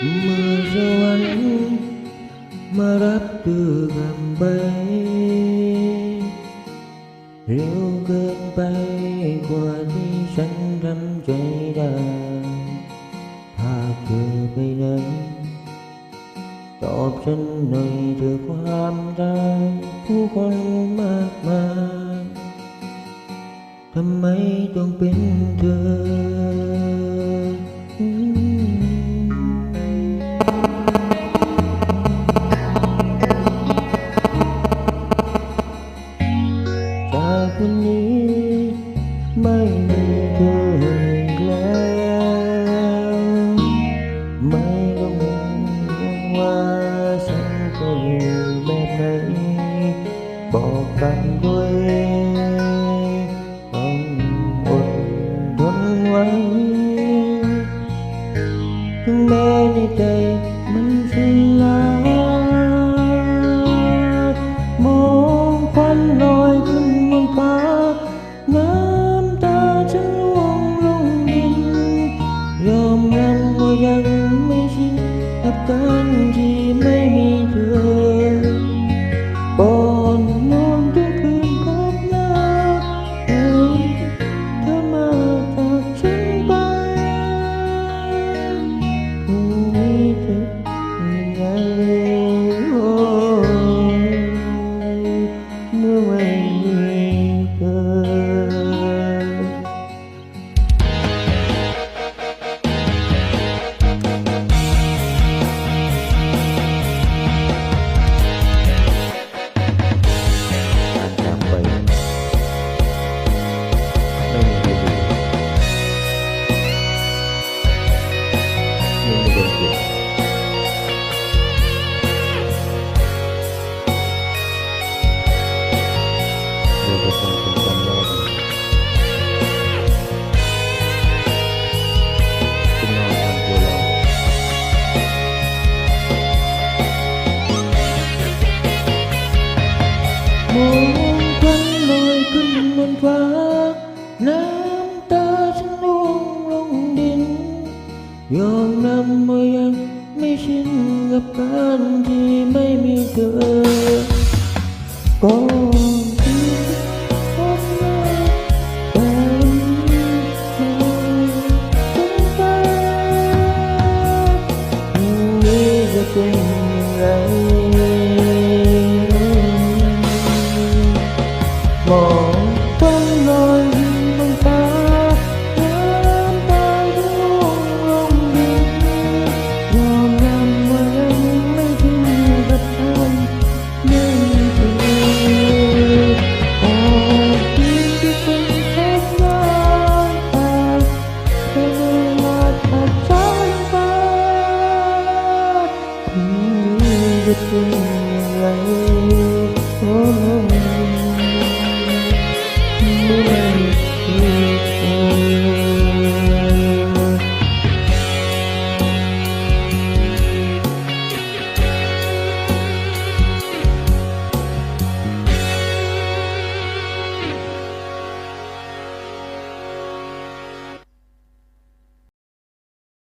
เมื่อสวรรค์มารับตัวกลับไปเร็วเกินไปกว่าที่ฉันทำใจได้หาเธอไปไหนตอบฉันหน่อยเธอความรักผู้คนมากมายทำไมต้องเป็นเธอ มจากวันนี้ไม่มีเธออีกแล้วไม่ต้องห่วงว่าฉันจะอยู่แบบไหนบอกกันด้วย แม้ในใจมันสลายมองควันลอยขึ้นบนฟ้าน้ำตาฉันร่วงลงดินยอมรับว่ายังไม่ชินกับการ เยอมรับว่ายังไม่ชินกับการที่ไม่มีเธอก็ที่พบหน้ากันมาเป็นไปพรุ่งนี้จะเป็นอย่างไรมอง